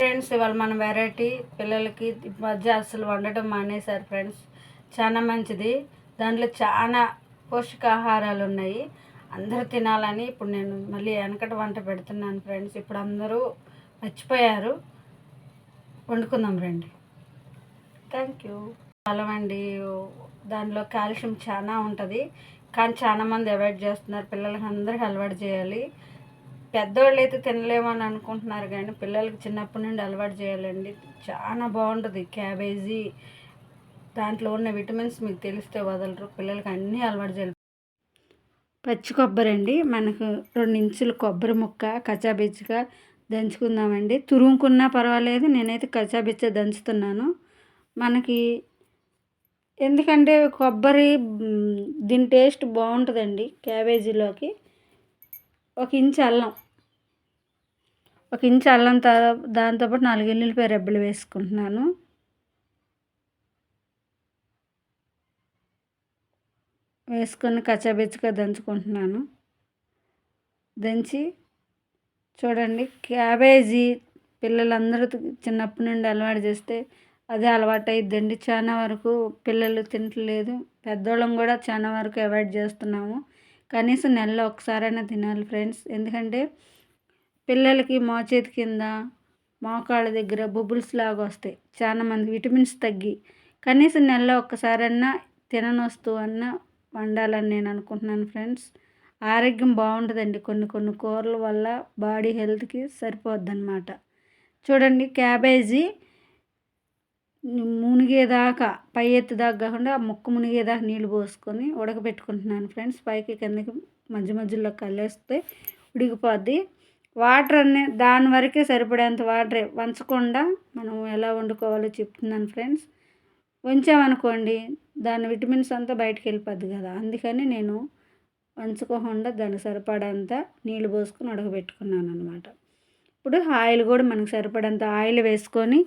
Friends ఇవాళ మన variety పిల్లలకి మధ్య అసలు వండటం మానేశారు ఫ్రెండ్స్ చాలా మంచిది. దాంట్లో చాలా పోషకాహారాలు ఉన్నాయి. అందరూ తినాలని ఇప్పుడు నేను మళ్ళీ వెనకట వంట పెడుతున్నాను ఫ్రెండ్స్ ఇప్పుడు అందరూ మర్చిపోయారు. వండుకుందాం రండి. థ్యాంక్ యూ బలం అండి దానిలో కాల్షియం చాలా ఉంటుంది. కానీ చాలా మంది అవాయిడ్ చేస్తున్నారు. పిల్లలకి అందరికీ అలవాటు చేయాలి. పెద్దవాళ్ళు అయితే తినలేమని అనుకుంటున్నారు కానీ పిల్లలకి చిన్నప్పటి నుండి అలవాటు చేయాలండి. చాలా బాగుంటుంది క్యాబేజీ. దాంట్లో ఉన్న విటమిన్స్ మీకు తెలిస్తే వదలరు. పిల్లలకి అన్నీ అలవాటు చేయాలి. పచ్చి కొబ్బరి అండి. మనకు రెండు ఇంచుల కొబ్బరి ముక్క కచ్చాబిచ్చిగా దంచుకుందామండి. తురుముకున్నా పర్వాలేదు. నేనైతే కచాబిచ్చ దంచుతున్నాను. మనకి ఎందుకంటే కొబ్బరి దీని టేస్ట్ బాగుంటుందండి క్యాబేజీలోకి. ఒక ఇంచు అల్లం. ఒక ఇంచు అల్లం దాంతోపాటు నాలుగు ఎల్లుల్లిపాయ రెబ్బలు వేసుకుంటున్నాను. వేసుకొని కచ్చబెచ్చగా దంచుకుంటున్నాను. దంచి చూడండి క్యాబేజీ పిల్లలందరూ చిన్నప్పటి నుండి అలవాటు చేస్తే అదే అలవాటు అయిద్దండి. చాలా వరకు పిల్లలు తినట్లేదు పెద్దోళ్ళం కూడా చాలా వరకు అవాయిడ్ చేస్తున్నాము. కనీసం నెలలో ఒకసారైనా తినాలి ఫ్రెండ్స్. ఎందుకంటే పిల్లలకి మోచేతి కింద మోకాళ్ళ దగ్గర బుబుల్స్ లాగా వస్తాయి. చాలా మంది విటమిన్స్ తగ్గి కనీసం నెలలో ఒక్కసారన్నా తినని వస్తువు అన్న వండాలని నేను అనుకుంటున్నాను ఫ్రెండ్స్. ఆరోగ్యం బాగుంటుందండి. కొన్ని కొన్ని కూరల వల్ల బాడీ హెల్త్కి సరిపోద్ది అనమాట చూడండి క్యాబేజీ మునిగేదాకా పై ఎత్తు దాకా కాకుండా ఆ ముక్క మునిగేదాకా నీళ్ళు పోసుకొని ఉడకబెట్టుకుంటున్నాను ఫ్రెండ్స్. పైకి కిందకి మధ్య మధ్యలో కలిస్తే ఉడికిపోద్ది. వాటర్ అన్ని దాని వరకే సరిపడేంత వాటరే. వంచకుండా మనం ఎలా వండుకోవాలో చెప్తున్నాను ఫ్రెండ్స్. వంచామనుకోండి దాని విటమిన్స్ అంతా బయటకు వెళ్ళిపోద్ది కదా. అందుకని నేను వంచుకోకుండా దానికి సరిపడంత నీళ్ళు పోసుకొని ఉడకబెట్టుకున్నాను అనమాట ఇప్పుడు ఆయిల్ కూడా మనకు సరిపడంత ఆయిల్ వేసుకొని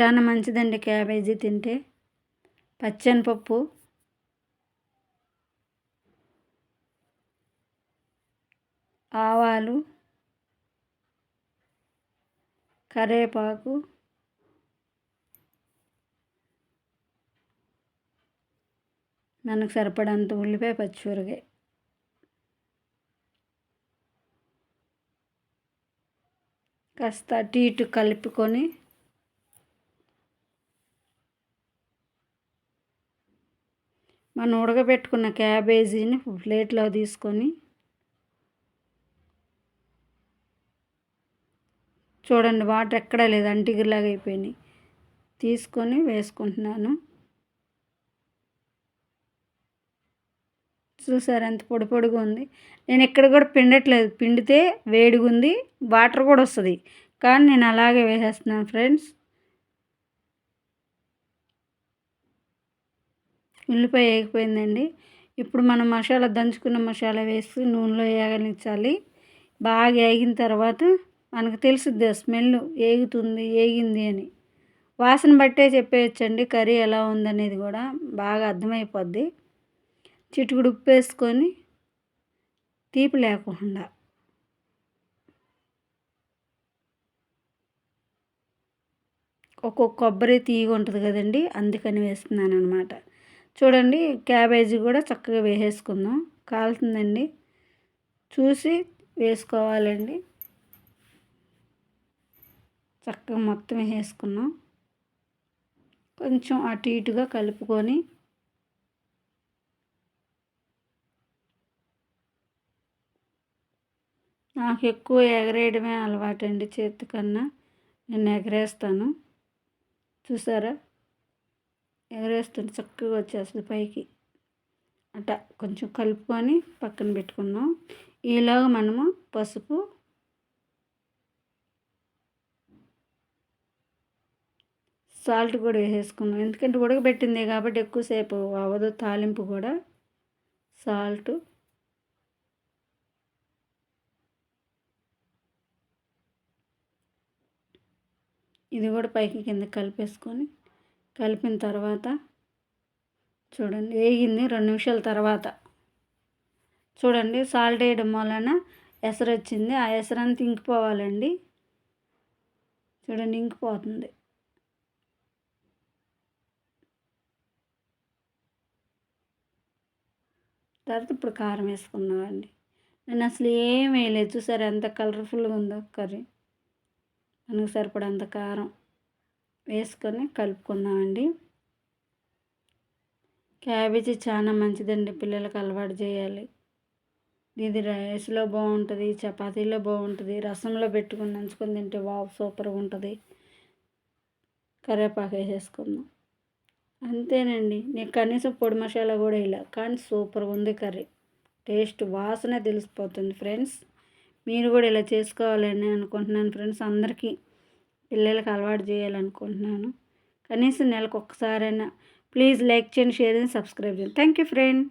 చాలా మంచిదండి క్యాబేజీ తింటే. పచ్చనిపప్పు. ఆవాలు. కరివేపాకు మనకు సరిపడంత ఉల్లిపాయ పచ్చిమిరకాయ కాస్త అటు ఇటు కలుపుకొని మనం ఉడకబెట్టుకున్న క్యాబేజీని ప్లేట్లో తీసుకొని చూడండి వాటర్ ఎక్కడా లేదు అంటిగిరిలాగా అయిపోయినాయి. తీసుకొని వేసుకుంటున్నాను. చూసారు ఎంత పొడి పొడిగా ఉంది. నేను ఎక్కడ కూడా పిండట్లేదు. పిండితే వేడిగా ఉంది వాటర్ కూడా వస్తుంది. కానీ నేను అలాగే వేసేస్తున్నాను ఫ్రెండ్స్. ఉల్లిపాయ వేగిపోయిందండి. ఇప్పుడు మనం మసాలా దంచుకున్న మసాలా వేసి నూనెలో వేగనిచ్చాలి బాగా వేగిన తర్వాత మనకు తెలుసుద్ది ఆ స్మెల్ ఏగుతుంది ఏగింది అని. వాసన బట్టే చెప్పేయచ్చండి కర్రీ ఎలా ఉందనేది కూడా బాగా అర్థమైపోద్ది. చిటుకుడు ఉప్పు వేసుకొని తీపి లేకుండా ఒక్కొక్క కొబ్బరి తీగ ఉంటుంది కదండి అందుకని వేస్తున్నాను అనమాట చూడండి క్యాబేజీ కూడా చక్కగా వేసేసుకుందాం. కాలుతుందండి. చూసి వేసుకోవాలండి. చక్కగా మొత్తం వేసుకున్నాం కొంచెం అటు ఇటుగా కలుపుకొని నాకు ఎక్కువ ఎగరేయడమే అలవాటు అండి చేతి కన్నా. నేను ఎగరేస్తాను. చూసారా? ఎగరేస్తుంటే చక్కగా వచ్చేస్తుంది పైకి. అట్ట కొంచెం కలుపుకొని పక్కన పెట్టుకున్నాం ఈలోగా మనము పసుపు సాల్ట్ కూడా వేసేసుకున్నాం ఎందుకంటే ఉడకబెట్టింది కాబట్టి ఎక్కువసేపు అవ్వదు. తాలింపు కూడా. సాల్ట్. ఇది కూడా పైకి కింద కలిపేసుకొని కలిపిన తర్వాత చూడండి వేగింది రెండు నిమిషాల తర్వాత. చూడండి సాల్ట్ వేయడం వలన ఎసరు వచ్చింది. ఆ ఎసరు అంతా ఇంకిపోవాలండి. చూడండి ఇంకిపోతుంది. తర్వాత ఇప్పుడు కారం వేసుకున్నామండి నేను అసలు ఏం వేయలేదు. చూసారు ఎంత కలర్ఫుల్గా ఉందో కర్రీ. మనకు సరిపడంత కారం. వేసుకొని కలుపుకుందామండి. క్యాబేజీ చాలా మంచిదండి పిల్లలకు అలవాటు చేయాలి. ఇది రైస్లో బాగుంటుంది చపాతీలో బాగుంటుంది రసంలో పెట్టుకుని నంచుకొని తింటే వావ్ సూపర్గా ఉంటుంది. కరివేపాకు వేసేసుకుందాం. అంతేనండి నేను కనీసం పొడి మసాలా కూడా ఇలా కానీ సూపర్గా ఉంది కర్రీ. టేస్ట్ వాసన తెలిసిపోతుంది ఫ్రెండ్స్. మీరు కూడా ఇలా చేసుకోవాలని అనుకుంటున్నాను ఫ్రెండ్స్ అందరికీ. పిల్లలకి అలవాటు చేయాలనుకుంటున్నాను. కనీసం నెలకు ఒక్కసారైనా ప్లీజ్ లైక్ చేయండి షేర్ చేయండి సబ్స్క్రైబ్ చేయండి. Thank you friend.